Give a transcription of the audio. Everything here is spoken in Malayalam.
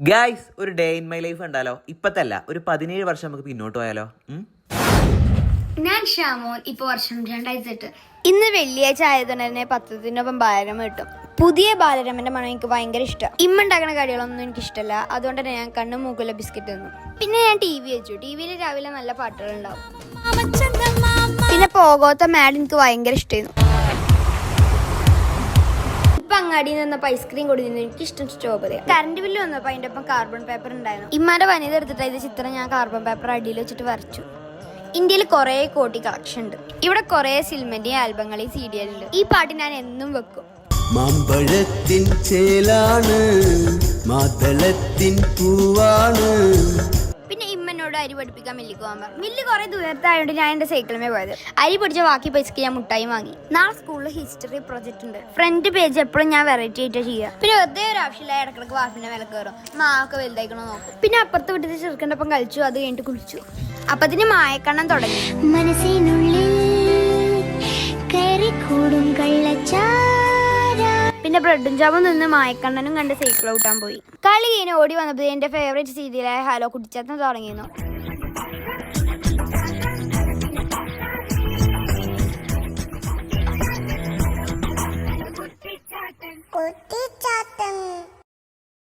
ഗായ്സ് ഒരു ഡേ ഇൻ മൈ ലൈഫ് ഉണ്ടല്ലോ ഇപ്പത്തല്ല ഒരു പതിനേഴ് വർഷം നമുക്ക് പിന്നോട്ട് പോയാലോ? ഞാൻ ഷാമോൻ ഇപ്പൊ വർഷം രണ്ടായിരത്തി എട്ട് ഇന്ന് വെള്ളിയാഴ്ച ആയതുകൊണ്ട് തന്നെ പത്രത്തിനൊപ്പം ബാലരമ കിട്ടും. പുതിയ ബാലരമന്റെ മണം എനിക്ക് ഭയങ്കര ഇഷ്ടം. ഇമ്മ ഉണ്ടാക്കുന്ന കടികളൊന്നും എനിക്ക് ഇഷ്ടമല്ല അതുകൊണ്ട് തന്നെ ഞാൻ കണ്ണും മൂക്കുള്ള ബിസ്ക്കറ്റ് തന്നു. പിന്നെ ഞാൻ ടി വി വെച്ചു. ടി വിയിൽ രാവിലെ നല്ല പാട്ടുകൾ ഉണ്ടാവും. പിന്നെ പോകാത്ത മാഡ് എനിക്ക് ഭയങ്കര ഇഷ്ടമായിരുന്നു അങ്ങാടിയിൽ നിന്നപ്പോ ഐസ്ക്രീം കൊടുത്തിരുന്നു. എനിക്ക് ഇഷ്ടം സ്ട്രോബെറി കറണ്ട് ബില്ല് വന്നപ്പോ അതിന്റെ ഒപ്പം കാർബൺ പേപ്പർ ഉണ്ടായിരുന്നു. ഇമ്മാന്റെ വനിത എടുത്തിട്ട് ഇത് ചിത്രം ഞാൻ കാർബൺ പേപ്പർ അടിയിൽ വെച്ചിട്ട് വരച്ചു. ഇന്ത്യയിൽ കുറേ കോടി കളക്ഷൻ ഉണ്ട്. ഇവിടെ കുറേ സിനിമന്റെയും ആൽബങ്ങളെയും സീരിയലുണ്ട് ഈ പാട്ട് ഞാൻ എന്നും വെക്കും. മാമ്പഴത്തിൻ ചേലാണ് മാതളത്തിൻ പൂവാണ്. ഇമ്മനോട് അരി പഠിപ്പിക്കാൻ മില്ലിക്ക് പോകാൻ പറഞ്ഞു. മില്ല് കുറെ ദൂരത്തായതുകൊണ്ട് ഞാൻ എന്റെ സൈക്കിളിമേ പോയത്. അരി പിടിച്ച ബാക്കി പൈസക്ക് ഞാൻ മുട്ടായി വാങ്ങി. നാളെ സ്കൂളിൽ ഹിസ്റ്ററി പ്രൊജക്ട് ഉണ്ട്. ഫ്രണ്ട് പേജ് എപ്പോഴും ഞാൻ വെറൈറ്റി ആയിട്ട് ചെയ്യുക. പിന്നെ വെറുതെ ഒരു ആവശ്യമില്ല ഇടക്കിടക്ക് വാഫിന്റെ വില കയറും മാവൊക്കെ വലുതായിക്കണോ നോക്കും. പിന്നെ അപ്പുറത്ത് വിട്ടിട്ട് ചെറുക്കന്റെ ഒപ്പം കളിച്ചു അത് കഴിഞ്ഞിട്ട് കുളിച്ചു. അപ്പത്തിന് മായക്കണ്ണം തുടങ്ങി. മനസ്സിനുള്ളിൽ പിന്നെ ബ്രെഡും ജാമും നിന്ന് മായക്കണ്ണനും കണ്ട് സൈക്കിൾ ഔട്ടാൻ പോയി. കളി കഴിഞ്ഞ് ഓടി വന്നപ്പോൾ എന്റെ ഫേവറേറ്റ് സീരിയലായ ഹലോ കുടിച്ചാത്തം തുടങ്ങിയിരുന്നു.